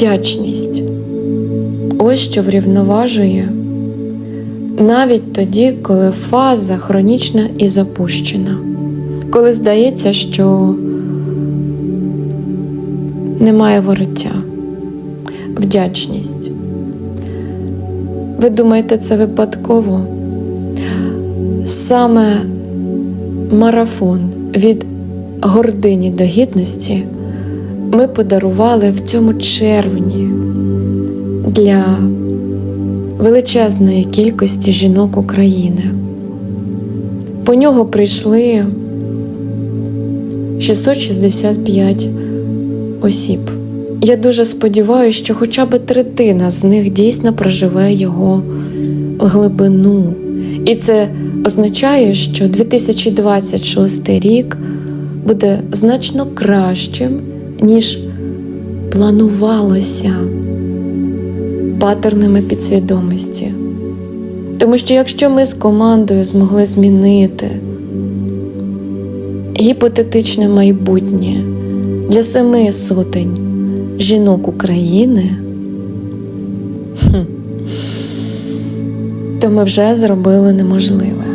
Вдячність. Ось що врівноважує навіть тоді, коли фаза хронічна і запущена, коли здається, що немає вороття. Вдячність. Ви думаєте, це випадково? Саме марафон від гордині до гідності ми подарували в цьому червні для величезної кількості жінок України. По нього прийшли 665 осіб. Я дуже сподіваюся, що хоча б третина з них дійсно проживе його глибину. І це означає, що 2026 рік буде значно кращим, ніж планувалося патернами підсвідомості. Тому що якщо ми з командою змогли змінити гіпотетичне майбутнє для семи сотень жінок України, то ми вже зробили неможливе.